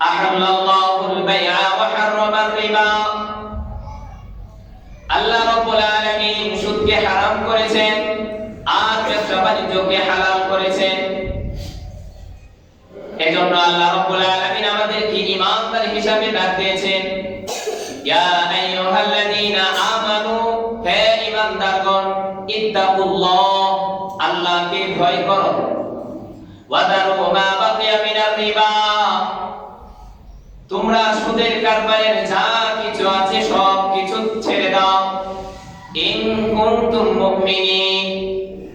أحل الله البيع وحرم الربا আল্লাহ রাব্বুল আলামিন সুদকে হারাম করেছেন আর ব্যবসা বাণিজ্যকে হালাল করেছেন এজন্য আল্লাহ রাব্বুল আলামিন আমাদেরকে ঈমানদার হিসাবে ডাক দিয়েছেন ইয়া আইয়ুহাল্লাযীনা আমানু হে ঈমানদারগণ ইত্তাকুল্লাহ আল্লাহকে ভয় করো ওয়াদারু মা বাকিয়া মিনার রিবা তোমরা সুদের কারবারের যা কিছু আছে সব কিছু ছেড়ে দাও। ইন কুনতুম মুমিনিন।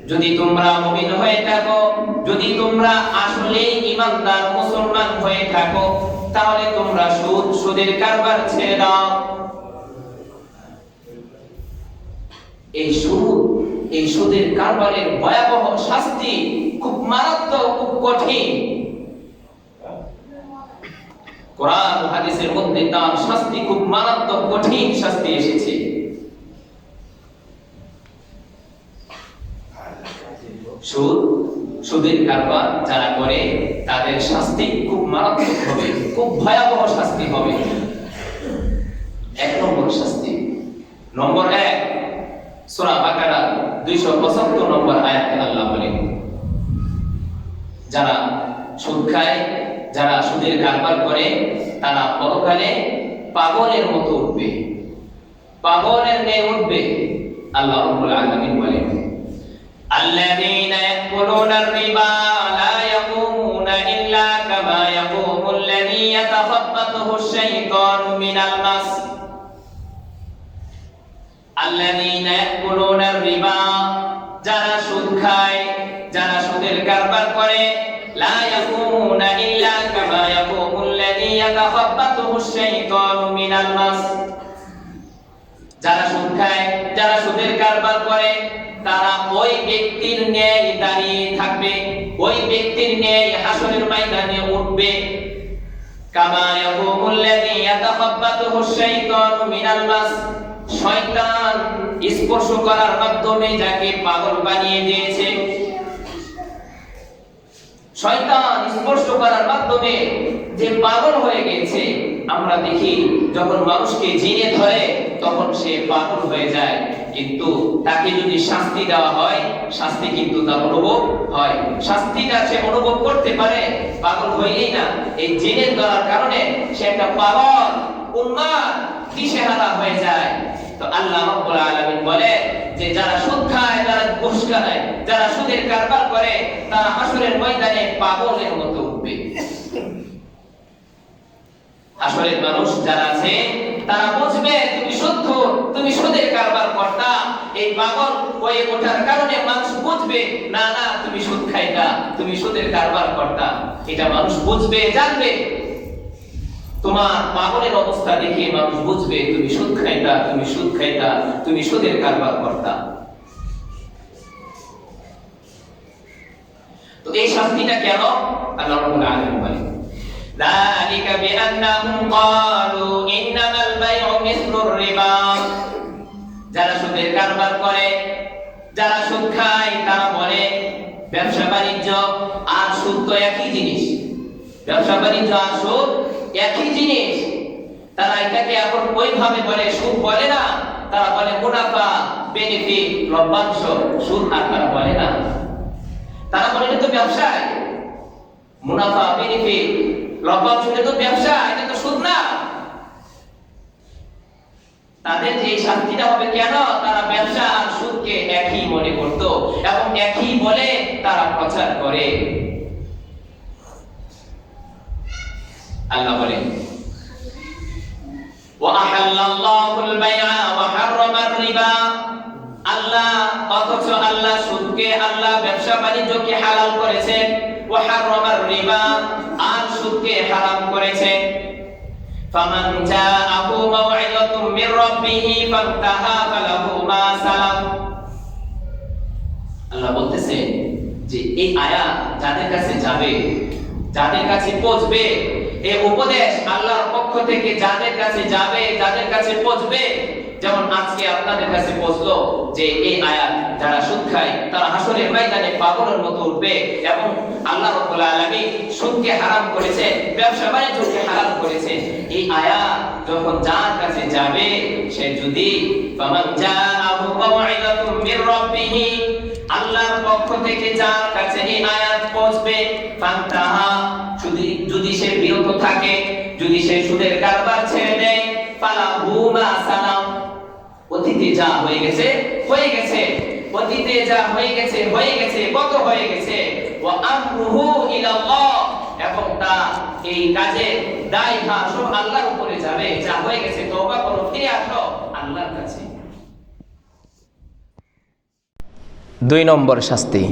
যদি তোমরা মুমিন হয়ে থাকো, যদি তোমরা আসলে ইমানদার মুসলমান হয়ে থাকো, তাহলে তোমরা সুদ, সুদের কারবার ছেড়ে দাও। এই সুদ, এই সুদের কারবারের ভয়াবহ শাস্তি খুব মারাত্মক, খুব কঠিন। কোরআন হাদিসের মধ্যে তার শাস্তি খুব মারাত্মক কঠিন শাস্তি এসেছে। সুদ, সুদের কারবার যারা করে, তাদের শাস্তি খুব মারাত্মক হবে, খুব ভয়াবহ শাস্তি হবে। এক নম্বর শাস্তি। নম্বর এক, সূরা বাকারা 275 নম্বর আয়াতে আল্লাহ বলেন, যারা সুদ খায় যারা সুদের কারবার করে তারা পরকালে পাগলের মতো উঠবে পাগলের ন্যায় উঠবে আল্লাহ রাব্বুল আলামিন বলেন الذين يأكلون الربا لا يقومون إلا كما يقوم الذي يتخبطه الشيطان من المس الذين يأكلون الربا যারা সুদ খায় যারা সুদের কারবার করে لا يقومون إلا كما يقوم الذي يتخبطه الشيطان من المس যারা সুদ খায় যারা সুদের কারবার করে তারা ওই ব্যক্তির ন্যায় দাঁড়িয়ে থাকবে ওই ব্যক্তির ন্যায় হাসরের ময়দানে উঠবে কামা ইয়াকুমুল লাযী ইয়াতাখাব্বাতুহু আশ-শাইতানু মিনাল মাস শয়তান স্পর্শ করার মাধ্যমে যাকে পাগল বানিয়ে দিয়েছে শয়তান স্পর্শ করার মাধ্যমে যে পাগল হয়ে গেছে, আমরা দেখি যখন মানুষকে জিনে ধরে, তখন সে পাগল হয়ে যায়। কিন্তু তাকে যদি শাস্তি দেওয়া হয়, শাস্তি কিন্তু তার অনুভব হয়। শাস্তিটা সে অনুভব করতে পারে, পাগল হইলেই না। এই জিনের ধরার কারণে সে একটা পাগল, উন্মাদ, দিশেহারা হয়ে যায়। তো আল্লাহ রাব্বুল আলামিন বলে যে যারা সুদ খায় যারা ঘুষ খায় যারা সুদের কারবার করে, তারা হাসরের ময়দানে পাগলের মতো উঠবে। হাসরের মানুষ যারা আছে, তারা বুঝবে, তুমি শুদ্ধ, তুমি সুদের কারবার কর্তা। এই পাগল হয়ে ওঠার কারণে মানুষ বুঝবে, না না, তুমি সুদ খাইতা, তুমি সুদের কারবার কর্তা। এটা মানুষ বুঝবে, জানবে। তোমার পাগলের অবস্থা দেখে মানুষ বুঝবে তুমি সুদ খাইতা তুমি সুদ খাইতা তুমি সুদের কারবার কর্তা তো এই শাস্তিটা কেন আল্লাহ রাব্বুল আলামিন বলেন ذلك بأنهم قالوا إنما البيع مثل الربا যারা সুদের কারবার করে যারা সুদ খায় তারা বলে ব্যবসা বাণিজ্য আর সুদ তো একই জিনিস ব্যবসা বাণিজ্য আর সুদ একই জিনিস। তারা এটাকে এখন ওইভাবে বলে সুদ বলে না। তারা বলে মুনাফা বেনিফিট লভ্যাংশ। সুদ আর তারা বলে না। তারা বলে, এটা তো ব্যবসায়। মুনাফা বেনিফিট লভ্যাংশ, এটা তো ব্যবসা এটা তো সুদ না। তাদের যে শাস্তিটা হবে কেন? তারা ব্যবসা আর সুদকে একই মনে করত এবং একই বলে তারা প্রচার করে। আল্লাহ বলেন وأحل الله البيع وحرم الربا আল্লাহ অথচ আল্লাহ সুদকে আল্লাহ ব্যবসা বাণিজ্যকে হালাল করেছেন وحرم الربا আর সুদকে হারাম করেছেন فمن جاءه موعظة من ربه فانتهى فله ما سلف আল্লাহ বলতেছে যে এই আয়াত যাদের কাছে যাবে যাদের কাছে পৌঁছবে এই উপদেশ আল্লাহর পক্ষ থেকে যাদের কাছে যাবে, যাদের কাছে পৌঁছবে, যেমন আজকে আপনাদের কাছে পৌঁছলো যে এই আয়াত যারা সুদ খায়, তারা হাসরের ময়দানে পাগলের মতো উঠবে এবং আল্লাহ রাব্বুল আলামিন সুদকে হারাম করেছেন ব্যবসা বাণিজ্যকে হারাম করেছেন এই আয়াত যখন যার কাছে যাবে, সে যদি, ফামান জাআহু মাউইযাতুম মির রাব্বিহি আল্লাহর পক্ষ থেকে যার কাছে এই আয়াত পৌঁছবে, ফান্তাহা, যদি যদি সে বিরত থাকে, যদি সে সুদের কারবার ছেড়ে দেয়, ফালাহু মা সালাম। অতীতে যা হয়ে গেছে হয়ে গেছে। অতীতে যা হয়ে গেছে হয়ে গেছে, কত হয়ে গেছে? ওয়া আমরুহু ইলাল্লাহ। এবং তা এই কাজে দায় ভার সব আল্লাহর উপরে যাবে, যা হয়ে গেছে, তওবা করো ফিরে আসো আল্লাহর কাছে দুই নম্বর শাস্তি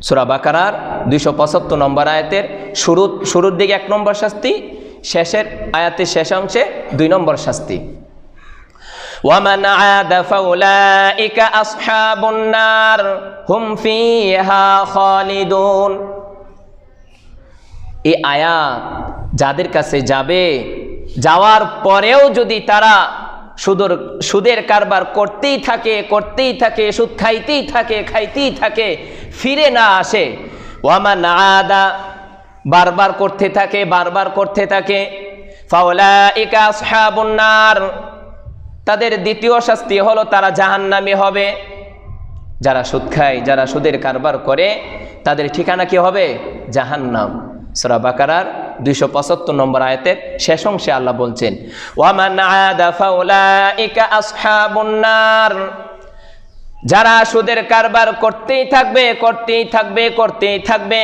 সুরা বাকারার দুইশো পঁচাত্তর নম্বর আয়াতের শুরু শুরুর দিকে এক নম্বর শাস্তি শেষের আয়াতের শেষ অংশে দুই নম্বর শাস্তি ومن عاد فأولئك أصحاب النار هم فيها خالدون এই আয়াত যাদের কাছে যাবে যাওয়ার পরেও যদি তারা সুদর, সুদের কারবার করতেই থাকে করতেই থাকে, সুদ খাইতেই থাকে খাইতেই থাকে, ফিরে না আসে। ওয়ামান আদা, বারবার করতে থাকে, বারবার করতে থাকে। আসহাবুন নার। তাদের দ্বিতীয় শাস্তি হলো তারা জাহান্নামী হবে। যারা সুদ খায়, যারা সুদের কারবার করে, তাদের ঠিকানা কি হবে? জাহান্নাম। সূরা বাকারার দুইশো পঁচাত্তর নম্বর আয়তের শেষ অংশে আল্লাহ বলছেন যারা সুদের কারবার করতেই থাকবে করতেই থাকবে করতেই থাকবে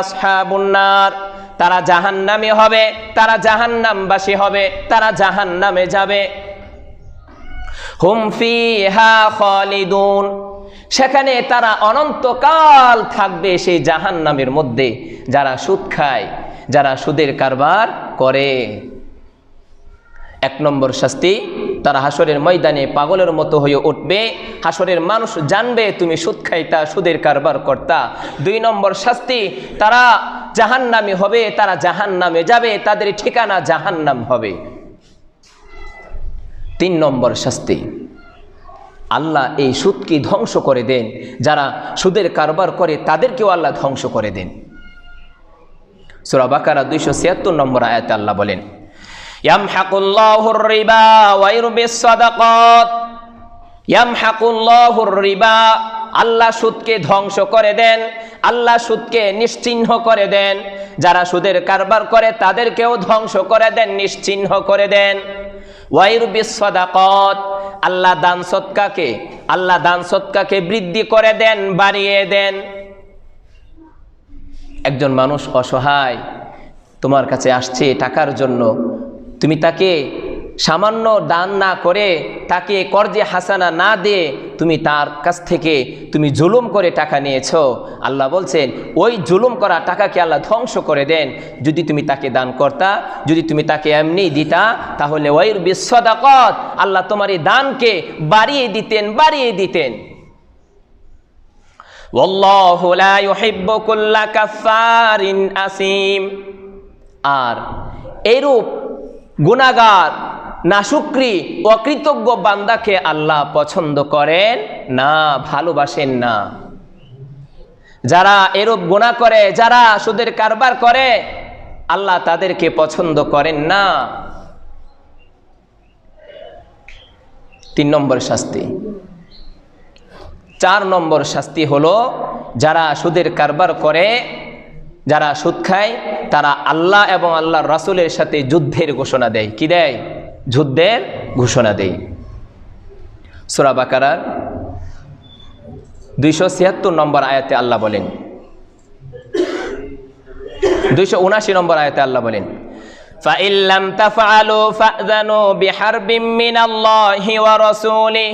আসহাবুন নার। তারা জাহান্নামী হবে, তারা জাহান্নামবাসী হবে, তারা জাহান্নামে যাবে। হুম ফিহা খালিদুন। সেখানে তারা অনন্তকাল থাকবে সেই জাহান্নামের মধ্যে, যারা সুদ খায়, যারা সুদের কারবার করে। এক নম্বর শাস্তি, তারা হাসরের ময়দানে পাগলের মতো হয়ে উঠবে। হাসরের মানুষ জানবে, তুমি সুদ খাইতা, সুদের কারবার কর্তা। দুই নম্বর শাস্তি, তারা জাহান্নামে হবে, তারা জাহান্নামে যাবে, তাদের ঠিকানা জাহান্নাম হবে। তিন নম্বর শাস্তি আল্লাহ এই সুদকে ধ্বংস করে দেন। যারা সুদের কারবার করে, তাদেরকেও আল্লাহ ধ্বংস করে দেন। সুরা বাকারা দুইশো ছিয়াত্তর নম্বর আয়াতে আল্লাহ বলেন আল্লাহ সুদকে ধ্বংস করে দেন। আল্লাহ সুদকে নিশ্চিহ্ন করে দেন। যারা সুদের কারবার করে, তাদেরকেও ধ্বংস করে দেন, নিশ্চিহ্ন করে দেন। ওয়াইরবিস আল্লাহ দান সৎকাকে, আল্লাহ দান সৎকাকে বৃদ্ধি করে দেন, বাড়িয়ে দেন। একজন মানুষ অসহায়, তোমার কাছে আসছে টাকার জন্য, তুমি তাকে সামান্য দান না করে তাকে কর্জে হাসানা না দিয়ে তুমি তার কাছ থেকে তুমি জুলুম করে টাকা নিয়েছো। আল্লাহ বলছেন, ওই জুলুম করা টাকাকে আল্লাহ ধ্বংস করে দেন। যদি তুমি তাকে দান করতা, যদি তুমি তাকে এমনি দিতা, তাহলে ওইর বিশ্বদাকত আল্লাহ তোমার এই দানকে বাড়িয়ে দিতেন বাড়িয়ে দিতেন। আর এরূপ গুনাগার নাশুক্রি, অকৃতজ্ঞ বান্দাকে আল্লাহ পছন্দ করেন না, ভালোবাসেন না। যারা এরূপ গোনা করে, যারা সুদের কারবার করে, আল্লাহ তাদেরকে পছন্দ করেন না। তিন নম্বর শাস্তি। চার নম্বর শাস্তি হলো, যারা সুদের কারবার করে, যারা সুদ খায়, তারা আল্লাহ এবং আল্লাহর রাসুলের সাথে যুদ্ধের ঘোষণা দেয়। কি দেয়? যুদ্ধের ঘোষণা দেয় সুরা বাকারার দুইশো ছিয়াত্তর নম্বর আয়াতে আল্লাহ বলেন দুইশো উনাশি নম্বর আয়াতে আল্লাহ বলেন فَإِن لَّمْ تَفْعَلُوا فَأْذَنُوا بِحَرْبٍ مِّنَ اللَّهِ وَرَسُولِهِ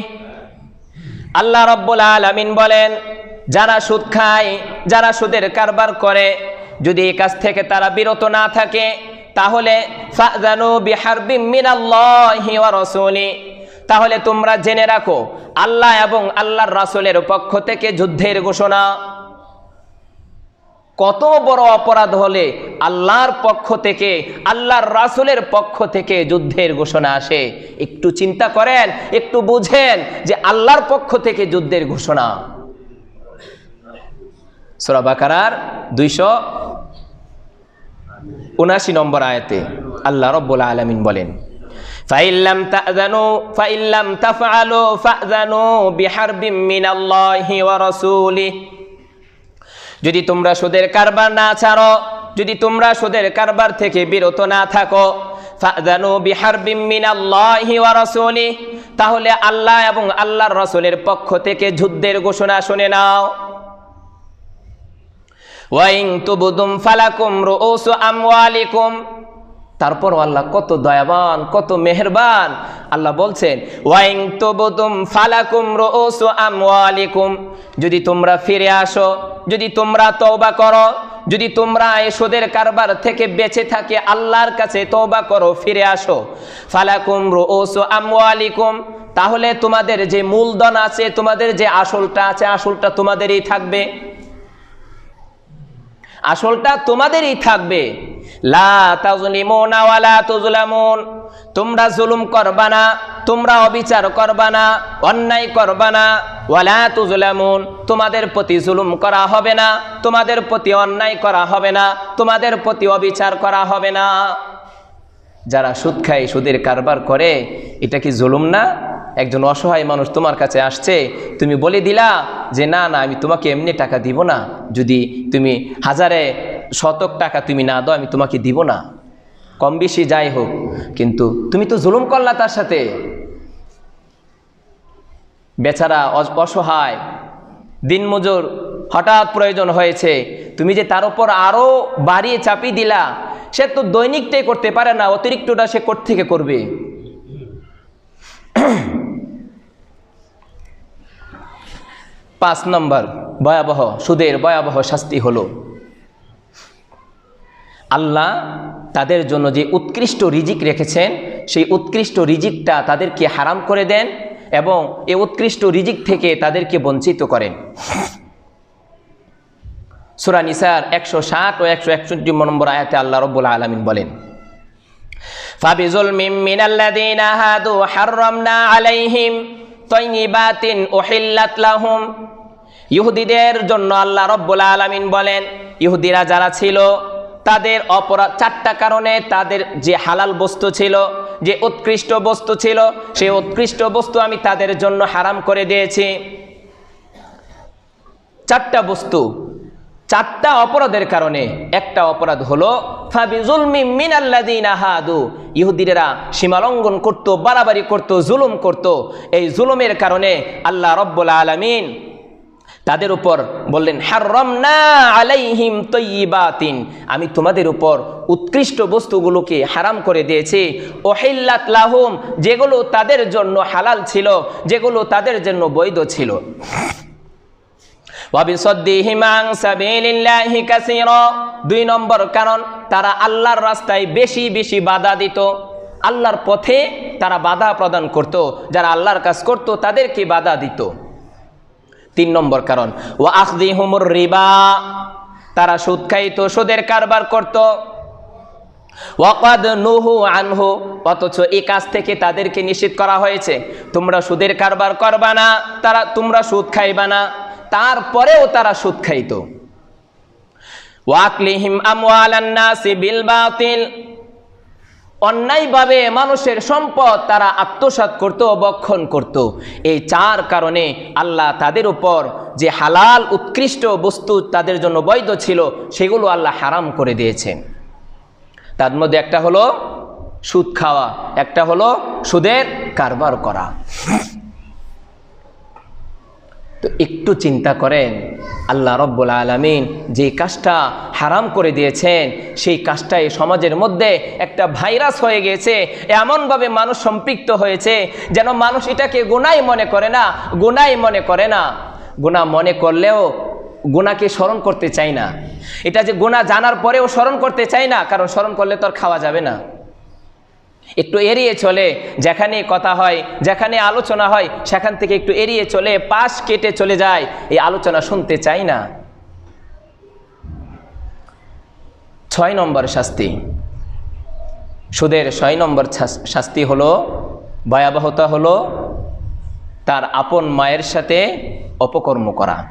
আল্লাহ রব্বুল আলামিন বলেন যারা সুদ খায় যারা সুদের কারবার করে যদি এই কাজ থেকে তারা বিরত না থাকে তাহলে তাহলে তোমরা জেনে রাখো, আল্লাহ এবং আল্লাহর রাসুলের পক্ষ থেকে যুদ্ধের ঘোষণা। কত বড় অপরাধ হলে আল্লাহর পক্ষ থেকে, আল্লাহর রাসুলের পক্ষ থেকে যুদ্ধের ঘোষণা আসে। একটু চিন্তা করেন, একটু বুঝেন যে আল্লাহর পক্ষ থেকে যুদ্ধের ঘোষণা। সোরা বাকারার দুইশো উনাশি নম্বর আয়াতে আল্লাহ রব্বুল আলমিন বলেন ফাইল্লাম ফাইল্লাম যদি তোমরা সুদের কারবার না ছাড়ো, যদি তোমরা সুদের কারবার থেকে বিরত না থাকো তাহলে আল্লাহ এবং আল্লাহর রাসূলের পক্ষ থেকে যুদ্ধের ঘোষণা শুনে নাও। ওয়াইং তারপর আল্লাহ কত দয়াবান, কত মেহেরবান। আল্লাহ বলছেন, ওয়াইং তুবুদুম ফালাকুম রুউসু আমওয়ালিকুম। যদি তোমরা ফিরে আসো, যদি তোমরা তওবা করো, যদি তোমরা এই কারবার থেকে বেঁচে থাকে আল্লাহর কাছে তওবা করো, ফিরে আসো। ফালাকুম রুউসু আমওয়ালিকুম। তাহলে তোমাদের যে মূলধন আছে, তোমাদের যে আসলটা আছে, আসলটা তোমাদেরই থাকবে। আসলটা তোমাদেরই থাকবে। লা তোমরা জুলুম করবা না, তোমরা অবিচার করবা না, অন্যায় করবা না। ওয়ালা তুজলামুন তোমাদের প্রতি জুলুম করা হবে না, তোমাদের প্রতি অন্যায় করা হবে না, তোমাদের প্রতি অবিচার করা হবে না। যারা সুদ খায়, সুদের কারবার করে, এটা কি জুলুম না? একজন অসহায় মানুষ তোমার কাছে আসছে, তুমি বলে দিলা যে না না, আমি তোমাকে এমনি টাকা দিব না। যদি তুমি হাজারে শতক টাকা তুমি না দাও, আমি তোমাকে দিব না। কম বেশি যাই হোক, কিন্তু তুমি তো জুলুম করলা তার সাথে। বেচারা অস- অসহায়, দিনমজুর হঠাৎ প্রয়োজন হয়েছে। তুমি যে তার উপর আরও বাড়িয়ে চাপিয়ে দিলা, সে তো দৈনিকটাই করতে পারে না, অতিরিক্তটা সে থেকে করবে? পাঁচ নম্বর ভয়াবহ সুদের ভয়াবহ শাস্তি হলো আল্লাহ তাদের জন্য যে উৎকৃষ্ট রিজিক রেখেছেন সেই উৎকৃষ্ট রিজিকটা তাদেরকে হারাম করে দেন এবং এই উৎকৃষ্ট রিজিক থেকে তাদেরকে বঞ্চিত করেন সুরা নিসার একশো ষাট ও একশো একষট্টি নম্বর আয়াতে আল্লাহ রব্বুল আলমিন বলেন فبظلم من الذين هادوا حرمنا عليهم লাহুম। ইহুদিদের জন্য আল্লাহ রব্বুল আলমিন বলেন, ইহুদিরা যারা ছিল, তাদের অপরাধ চারটা কারণে তাদের যে হালাল বস্তু ছিল, যে উৎকৃষ্ট বস্তু ছিল সেই উৎকৃষ্ট বস্তু আমি তাদের জন্য হারাম করে দিয়েছি। চারটা বস্তু চারটা অপরাধের কারণে। একটা অপরাধ হলো হাদু। ইহুদিরা সীমালঙ্ঘন করত, বাড়াবাড়ি করত, জুলুম করত। এই জুলুমের কারণে আল্লাহ রব্বুল আলামিন তাদের উপর বললেন, হাররামনা আলাইহিম তৈবাতিন আমি তোমাদের উপর উৎকৃষ্ট বস্তুগুলোকে হারাম করে দিয়েছি। ওহিল্লাত লাহুম, যেগুলো তাদের জন্য হালাল ছিল, যেগুলো তাদের জন্য বৈধ ছিল। দুই নম্বর কারণ, তারা আল্লাহর রাস্তায় বেশি বেশি বাধা দিত। আল্লাহর পথে তারা বাধা প্রদান করত, যারা আল্লাহর কাজ করত তাদেরকে বাধা দিত। তিন নম্বর কারণ ও আখদি হুমুর রিবা, তারা সুদ খাইত, সুদের কারবার করত। ওয়াকাদ নুহু আনহু, অথচ এই কাজ থেকে তাদেরকে নিষেধ করা হয়েছে, তোমরা সুদের কারবার করবা না, তারা তোমরা সুদ খাইবা না। তারপরেও তারা সুদ খাইত। অন্যায়ভাবে মানুষের সম্পদ তারা আত্মসাৎ করত বক্ষণ করত। এই চার কারণে আল্লাহ তাদের উপর যে হালাল, উৎকৃষ্ট বস্তু তাদের জন্য বৈধ ছিল, সেগুলো আল্লাহ হারাম করে দিয়েছেন। তার মধ্যে একটা হলো সুদ খাওয়া, একটা হলো সুদের কারবার করা। তো একটু চিন্তা করেন, আল্লাহ রব্বুল আলমিন যে কাজটা হারাম করে দিয়েছেন, সেই কাজটা এই সমাজের মধ্যে একটা ভাইরাস হয়ে গেছে এমনভাবে মানুষ সম্পৃক্ত হয়েছে যেন মানুষ এটাকে গুনাই মনে করে না, গুনাই মনে করে না। গুণা মনে করলেও গুণাকে স্মরণ করতে চাই না। এটা যে গুণা জানার পরেও স্মরণ করতে চাই না, কারণ স্মরণ করলে তো আর খাওয়া যাবে না। একটু এড়িয়ে চলে, যেখানে কথা হয়, যেখানে আলোচনা হয়, সেখান থেকে একটু এড়িয়ে চলে, পাশ কেটে চলে যায়। এই আলোচনা শুনতে চাই না। ছয় নম্বর শাস্তি। সুদের ছয় নম্বর শাস- শাস্তি হলো, ভয়াবহতা হলো, তার আপন মায়ের সাথে অপকর্ম করা।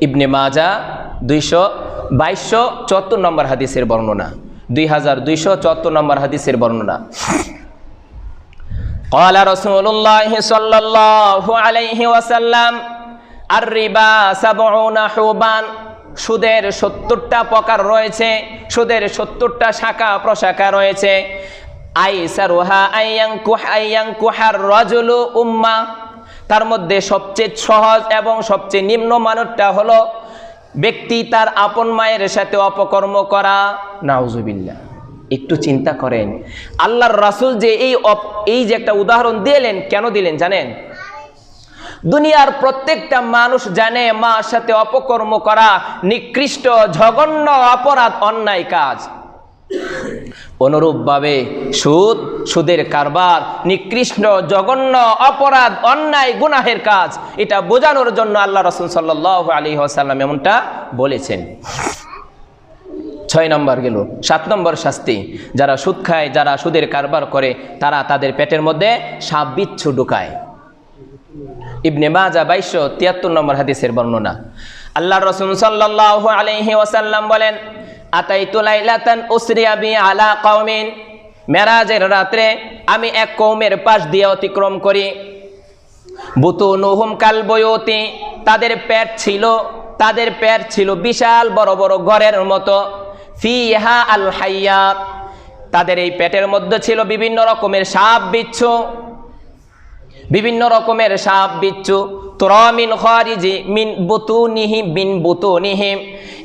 ইবনে মাজা দুইশো বাইশশো চুয়াত্তর নম্বর হাদিসের বর্ণনা। দুই হাজার দুইশো চুয়াত্তর নম্বর হাদিসের বর্ণনা। কলা রসুল্লাহ সাল্লাহ আলাইহি ওয়াসাল্লাম আর রিবা সাবনা হুবান, সুদের সত্তরটা প্রকার রয়েছে, সুদের সত্তরটা শাখা প্রশাখা রয়েছে। আইসারুহা আইয়াং কুহ আইয়াং রজলু উম্মা। তার মধ্যে সবচেয়ে সহজ এবং সবচেয়ে নিম্ন নিম্নমানটা হলো ব্যক্তি তার আপন মায়ের সাথে অপকর্ম করা নাউজুবিল্লা একটু চিন্তা করেন, আল্লাহর রাসুল যে এই এই যে একটা উদাহরণ দিলেন, কেন দিলেন জানেন? দুনিয়ার প্রত্যেকটা মানুষ জানে মার সাথে অপকর্ম করা নিকৃষ্ট, জঘন্য, অপরাধ অন্যায় কাজ। অনুরূপভাবে সুদ, সুদের কারবার, নিকৃষ্ট, জঘন্য, অপরাধ, অন্যায়, গুনাহের কাজ, এটা বোঝানোর জন্য আল্লাহ রসুল সাল্লাহ আলী আসাল্লাম এমনটা বলেছেন। ছয় নম্বর গেল, সাত নম্বর শাস্তি, যারা সুদ খায়, যারা সুদের কারবার করে, তারা তাদের পেটের মধ্যে সাপ বিচ্ছু ঢুকায়। ইবনে মাজা বাইশশো তিয়াত্তর নম্বর হাদিসের বর্ণনা। আল্লাহ রসুল সাল্লাহ আলহি ওসাল্লাম বলেন আতাইতু লাইলাতান উসরিয়া বি আলা কওমিন। মেরাজের রাত্রে আমি এক কৌমের পাশ দিয়ে অতিক্রম করি। বুতু নুহুম কাল বয়তি, তাদের পেট ছিল, তাদের পেট ছিল বিশাল বড় বড় ঘরের মতো। ফিহা আল হাইয়াত, তাদের এই পেটের মধ্যে ছিল বিভিন্ন রকমের সাপ বিচ্ছু। বিভিন্ন রকমের সাপ, বিচ্ছু। তোরামিন খারিজি, মিন বুতুনিহি বিন বুতুনিহিম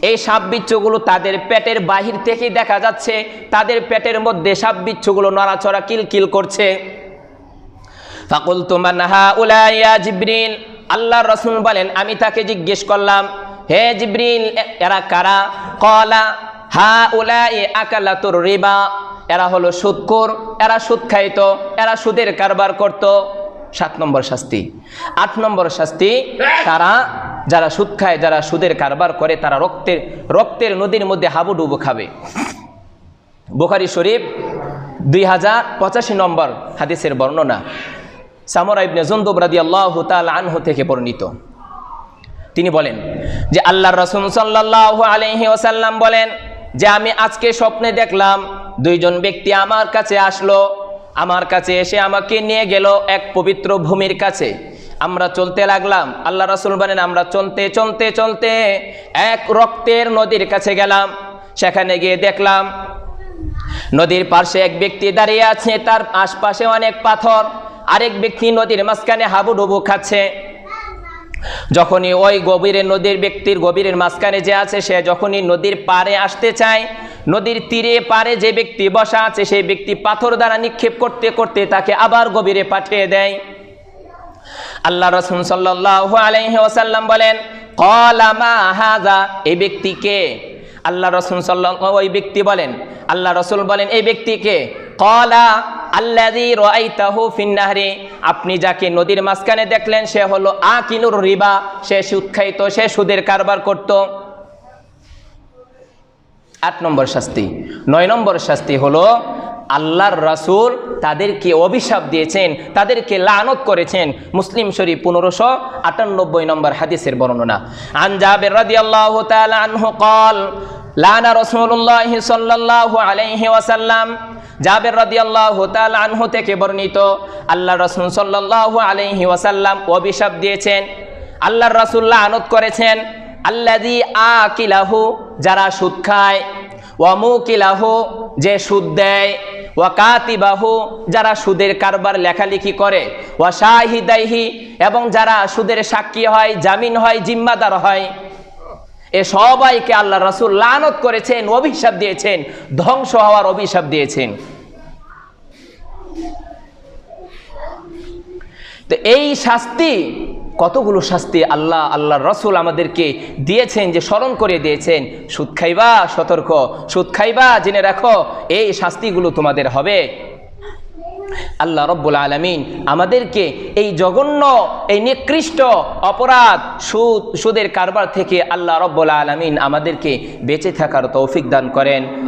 এই সাপ বিচ্ছুগুলো তাদের পেটের বাহির থেকেই দেখা যাচ্ছে। তাদের পেটের মধ্যে সাপ বিচ্ছুগুলো নড়াচড়া কিলকিল করছে। ফাকুল তুমান হা উলাইয়া জিব্রিল। আল্লাহ রসুল বলেন, আমি তাকে জিজ্ঞেস করলাম, হে জিব্রিল এরা কারা? কলা হা উলাই আকালা তোর রিবা। এরা হলো সুদকোর এরা সুদ খাইতো এরা সুদের কারবার করত। সাত নম্বর শাস্তি। আট নম্বর শাস্তি, তারা যারা সুদ খায়, যারা সুদের কারবার করে, তারা রক্তের রক্তের নদীর মধ্যে হাবুডুবু খাবে। বুখারি শরীফ দুই হাজার পঁচাশি নম্বর হাদিসের বর্ণনা। সামরা ইবনে জন্দুব রাদিয়াল্লাহু তাআলা আনহু থেকে বর্ণিত। তিনি বলেন যে আল্লাহর রাসূল সাল্লাল্লাহু আলাইহি ওসাল্লাম বলেন, যে আমি আজকে স্বপ্নে দেখলাম দুইজন ব্যক্তি আমার কাছে আসলো আমার কাছে এসে আমাকে নিয়ে গেল এক পবিত্র ভূমির কাছে। আমরা চলতে লাগলাম। আল্লাহ রাসূল বলেন, আমরা চলতে চলতে চলতে এক রক্তের নদীর কাছে গেলাম। সেখানে গিয়ে দেখলাম, নদীর পাশে এক ব্যক্তি দাঁড়িয়ে আছে। তার আশপাশে অনেক পাথর। আরেক ব্যক্তি নদীর মাঝখানে হাবুডুবু খাচ্ছে। যখনই ওই গভীরের নদীর ব্যক্তির গভীরের মাঝখানে যে আছে, সে যখনই নদীর পাড়ে আসতে চায় নদীর তীরে পারে যে ব্যক্তি বসা আছে, সেই ব্যক্তি পাথর দ্বারা নিক্ষেপ করতে করতে তাকে আবার গভীরে পাঠিয়ে দেয়। আল্লাহ আলাইহি ওয়াসাল্লাম বলেন এই ব্যক্তিকে আল্লাহ সাল্লাহ ওই ব্যক্তি বলেন, আল্লাহ রসুল বলেন, এই ব্যক্তিকে কলা আল্লাদি ফিন্নাহরি আপনি যাকে নদীর মাঝখানে দেখলেন, সে হলো আকিনুর রিবা। সে সুদ খাইতো সে সুদের কারবার করত। আট নম্বর শাস্তি। নয় নম্বর শাস্তি হলো আল্লাহর রাসুল তাদেরকে অভিশাপ দিয়েছেন, তাদেরকে লানত করেছেন। মুসলিম শরীফ পনেরোশো আটানব্বই নম্বর হাদিসের বর্ণনা। আনজাবের রাদি আল্লাহ আনহু কল লানা রসুল্লাহ সাল্লাহ আলাইহি ওয়াসাল্লাম। জাবের রদি আল্লাহ আনহু থেকে বর্ণিত আল্লাহ রসুল সাল্লাহ আলাইহি ওসাল্লাম অভিশাপ দিয়েছেন, আল্লাহর রাসুল্লাহ আনত করেছেন। আল্লাহজি আ কিলাহু যারা সুদ খায় ওয়ামুকিলাহু, যে সুদ দেয়। ওয়াকাতিবাহু, যারা সুদের কারবার লেখালেখি করে। ওয়া শাহিদাইহি এবং যারা সুদের সাক্ষী হয়, জামিন হয়, জিম্মাদার হয়। এ সবাইকে আল্লাহ রাসূল লানত করেছেন, অভিশাপ দিয়েছেন, ধ্বংস হওয়ার অভিশাপ দিয়েছেন। তো এই শাস্তি কতগুলো শাস্তি আল্লাহ আল্লাহ রসুল আমাদেরকে দিয়েছেন যে স্মরণ করে দিয়েছেন? সুদ খাইবা, সতর্ক। সুদ খাইবা, জেনে রাখো, এই শাস্তিগুলো তোমাদের হবে। আল্লাহ রব্বুল আলমিন আমাদেরকে এই জঘন্য, এই নিকৃষ্ট অপরাধ, সুদ, সুদের কারবার থেকে আল্লাহ রব্বুল আলমিন আমাদেরকে বেঁচে থাকার তৌফিক দান করেন।